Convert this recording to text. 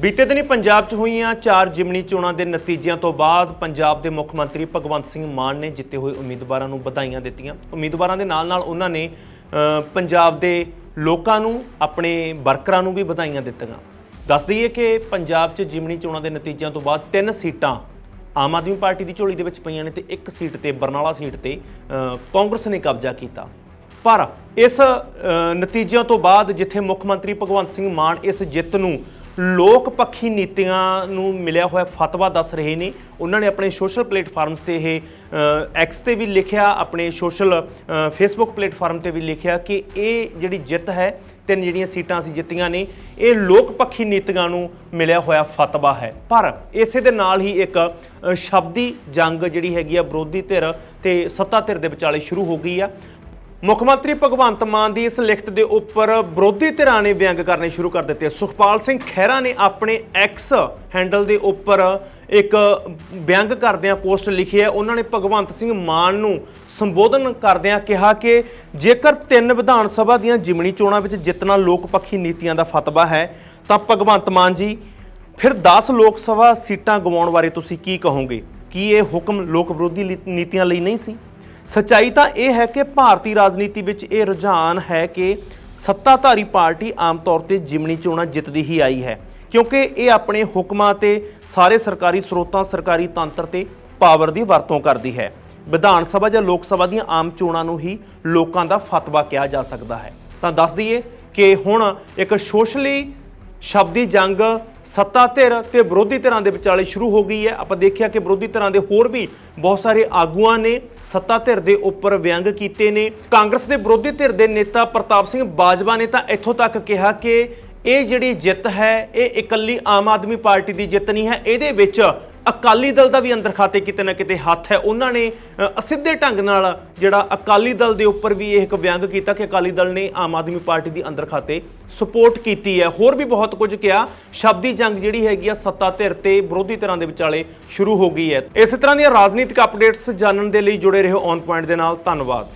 ਬੀਤੇ ਦਿਨੀ ਪੰਜਾਬ 'ਚ ਹੋਈਆਂ ਚਾਰ ਜਿਮਨੀ ਚੋਣਾਂ ਦੇ ਨਤੀਜਿਆਂ ਤੋਂ ਬਾਅਦ ਪੰਜਾਬ ਦੇ ਮੁੱਖ ਮੰਤਰੀ ਭਗਵੰਤ ਸਿੰਘ ਮਾਨ ਨੇ ਜਿੱਤੇ ਹੋਏ ਉਮੀਦਵਾਰਾਂ ਨੂੰ ਵਧਾਈਆਂ ਦਿੱਤੀਆਂ। ਉਮੀਦਵਾਰਾਂ ਦੇ ਨਾਲ-ਨਾਲ ਉਹਨਾਂ ਨੇ ਪੰਜਾਬ ਦੇ ਲੋਕਾਂ ਨੂੰ, ਆਪਣੇ ਵਰਕਰਾਂ ਨੂੰ ਵੀ ਵਧਾਈਆਂ ਦਿੱਤੀਆਂ। ਦੱਸ ਦਈਏ ਕਿ ਪੰਜਾਬ 'ਚ ਜਿਮਨੀ ਚੋਣਾਂ ਦੇ ਨਤੀਜਿਆਂ ਤੋਂ ਬਾਅਦ ਤਿੰਨ ਸੀਟਾਂ ਆਮ ਆਦਮੀ ਪਾਰਟੀ ਦੀ ਝੋਲੀ ਦੇ ਵਿੱਚ ਪਈਆਂ ਨੇ ਤੇ ਇੱਕ ਸੀਟ ਤੇ ਬਰਨਾਲਾ ਸੀਟ ਤੇ ਕਾਂਗਰਸ ਨੇ ਕਬਜ਼ਾ ਕੀਤਾ। ਪਰ ਇਸ ਨਤੀਜਿਆਂ ਤੋਂ ਬਾਅਦ ਜਿੱਥੇ ਮੁੱਖ ਮੰਤਰੀ ਭਗਵੰਤ ਸਿੰਘ ਮਾਨ ਇਸ ਜਿੱਤ ਨੂੰ ਲੋਕ ਪੱਖੀ ਨੀਤੀਆਂ ਨੂੰ ਮਿਲਿਆ ਹੋਇਆ ਫਤਵਾ ਦੱਸ ਰਹੇ ਨੇ। ਉਹਨਾਂ ਨੇ ਆਪਣੇ ਸੋਸ਼ਲ ਪਲੇਟਫਾਰਮਸ ਤੇ ਇਹ ਐਕਸ ਤੇ ਵੀ ਲਿਖਿਆ, ਆਪਣੇ ਸੋਸ਼ਲ ਫੇਸਬੁੱਕ ਪਲੇਟਫਾਰਮ ਤੇ ਵੀ ਲਿਖਿਆ ਕਿ ਇਹ ਜਿਹੜੀ ਜਿੱਤ ਹੈ, ਤਿੰਨ ਜਿਹੜੀਆਂ ਸੀਟਾਂ ਅਸੀਂ ਜਿੱਤੀਆਂ ਨੇ, ਇਹ ਲੋਕ ਪੱਖੀ ਨੀਤੀਆਂ ਨੂੰ ਮਿਲਿਆ ਹੋਇਆ ਫਤਵਾ ਹੈ। ਪਰ ਇਸੇ ਦੇ ਨਾਲ ਹੀ ਇੱਕ ਸ਼ਬਦੀ ਜੰਗ ਜਿਹੜੀ ਹੈਗੀ ਆ, ਵਿਰੋਧੀ ਧਿਰ ਤੇ ਸੱਤਾ ਧਿਰ ਦੇ ਵਿਚਾਲੇ ਸ਼ੁਰੂ ਹੋ ਗਈ ਆ। ਮੁੱਖ ਮੰਤਰੀ ਭਗਵੰਤ ਮਾਨ ਦੀ ਇਸ ਲਿਖਤ ਦੇ ਉੱਪਰ ਵਿਰੋਧੀ ਧਿਰਾਂ ਨੇ ਵਿਅੰਗ ਕਰਨੇ ਸ਼ੁਰੂ ਕਰ ਦਿੱਤੇ। ਸੁਖਪਾਲ ਸਿੰਘ ਖਹਿਰਾ ਨੇ ਆਪਣੇ ਐਕਸ ਹੈਂਡਲ ਦੇ ਉੱਪਰ ਇੱਕ ਵਿਅੰਗ ਕਰਦਿਆਂ ਪੋਸਟ ਲਿਖੀ ਹੈ। ਉਹਨਾਂ ਨੇ ਭਗਵੰਤ ਸਿੰਘ ਮਾਨ ਨੂੰ ਸੰਬੋਧਨ ਕਰਦਿਆਂ ਕਿਹਾ ਕਿ ਜੇਕਰ ਤਿੰਨ ਵਿਧਾਨ ਸਭਾ ਦੀਆਂ ਜਿਮਣੀ ਚੋਣਾਂ ਵਿੱਚ ਜਿੱਤਣਾ ਲੋਕ ਪੱਖੀ ਨੀਤੀਆਂ ਦਾ ਫਤਵਾ ਹੈ, ਤਾਂ ਭਗਵੰਤ ਮਾਨ ਜੀ, ਫਿਰ 10 ਲੋਕ ਸਭਾ ਸੀਟਾਂ ਗਵਾਉਣ ਬਾਰੇ ਤੁਸੀਂ ਕੀ ਕਹੋਗੇ? ਕੀ ਇਹ ਹੁਕਮ ਲੋਕ ਵਿਰੋਧੀ ਲੀ- ਨੀਤੀਆਂ ਲਈ ਨਹੀਂ ਸੀ? ਸੱਚਾਈ ਤਾਂ ਇਹ ਹੈ ਕਿ ਭਾਰਤੀ ਰਾਜਨੀਤੀ ਵਿੱਚ ਇਹ ਰੁਝਾਨ ਹੈ ਕਿ ਸੱਤਾਧਾਰੀ ਪਾਰਟੀ ਆਮ ਤੌਰ ਤੇ ਜਿਮਣੀ ਚੋਣਾਂ ਜਿੱਤਦੀ ਹੀ ਆਈ ਹੈ, ਕਿਉਂਕਿ ਇਹ ਆਪਣੇ ਹੁਕਮਾਂ ਤੇ ਸਾਰੇ ਸਰਕਾਰੀ ਸਰੋਤਾਂ, ਸਰਕਾਰੀ ਤੰਤਰ ਤੇ ਪਾਵਰ ਦੀ ਵਰਤੋਂ ਕਰਦੀ ਹੈ। ਵਿਧਾਨ ਸਭਾ ਜਾਂ ਲੋਕ ਸਭਾ ਦੀਆਂ ਆਮ ਚੋਣਾਂ ਨੂੰ ਹੀ ਲੋਕਾਂ ਦਾ ਫਤਵਾ ਕਿਹਾ ਜਾ ਸਕਦਾ ਹੈ। ਤਾਂ ਦੱਸ ਦਈਏ ਕਿ ਹੁਣ ਇੱਕ ਸੋਸ਼ਲੀ ਸ਼ਬਦੀ ਜੰਗ, ਸੱਤਾ ਧਿਰ ਤੇ ਵਿਰੋਧੀ ਧਿਰਾਂ ਦੇ ਵਿਚਾਲੇ ਸ਼ੁਰੂ ਹੋ ਗਈ ਹੈ। ਆਪਾਂ ਦੇਖਿਆ ਕਿ ਵਿਰੋਧੀ ਧਿਰਾਂ ਦੇ ਹੋਰ ਵੀ ਬਹੁਤ ਸਾਰੇ ਆਗੂਆਂ ਨੇ ਸੱਤਾ ਧਿਰ ਦੇ ਉੱਪਰ ਵਿਅੰਗ ਕੀਤੇ ਨੇ। ਕਾਂਗਰਸ ਦੇ ਵਿਰੋਧੀ ਧਿਰ ਦੇ ਨੇਤਾ ਪ੍ਰਤਾਪ ਸਿੰਘ ਬਾਜਵਾ ਨੇ ਤਾਂ ਇੱਥੋਂ ਤੱਕ ਕਿਹਾ ਕਿ ਇਹ ਜਿਹੜੀ ਜਿੱਤ ਹੈ, ਇਹ ਇਕੱਲੀ ਆਮ ਆਦਮੀ ਪਾਰਟੀ ਦੀ ਜਿੱਤ ਨਹੀਂ ਹੈ। ਇਹਦੇ ਵਿੱਚ ਅਕਾਲੀ ਦਲ ਦਾ ਵੀ ਅੰਦਰ ਖਾਤੇ ਕਿਤੇ ਨਾ ਕਿਤੇ ਹੱਥ ਹੈ। ਉਹਨਾਂ ਨੇ ਅਸਿੱਧੇ ਢੰਗ ਨਾਲ ਜਿਹੜਾ ਅਕਾਲੀ ਦਲ ਦੇ ਉੱਪਰ ਵੀ ਇਹ ਇੱਕ ਵਿਅੰਗ ਕੀਤਾ ਕਿ ਅਕਾਲੀ ਦਲ ਨੇ ਆਮ ਆਦਮੀ ਪਾਰਟੀ ਦੀ ਅੰਦਰ ਖਾਤੇ ਸਪੋਰਟ ਕੀਤੀ ਹੈ। ਹੋਰ ਵੀ ਬਹੁਤ ਕੁਝ ਕਿਹਾ। ਸ਼ਬਦੀ ਜੰਗ ਜਿਹੜੀ ਹੈਗੀ ਆ ਸੱਤਾ ਧਿਰ ਤੇ ਵਿਰੋਧੀ ਧਿਰਾਂ ਦੇ ਵਿਚਾਲੇ ਸ਼ੁਰੂ ਹੋ ਗਈ ਹੈ। ਇਸੇ ਤਰ੍ਹਾਂ ਦੀਆਂ ਰਾਜਨੀਤਿਕ ਅਪਡੇਟਸ ਜਾਣਨ ਦੇ ਲਈ ਜੁੜੇ ਰਹੋ ਔਨ ਪੁਆਇੰਟ ਦੇ ਨਾਲ। ਧੰਨਵਾਦ।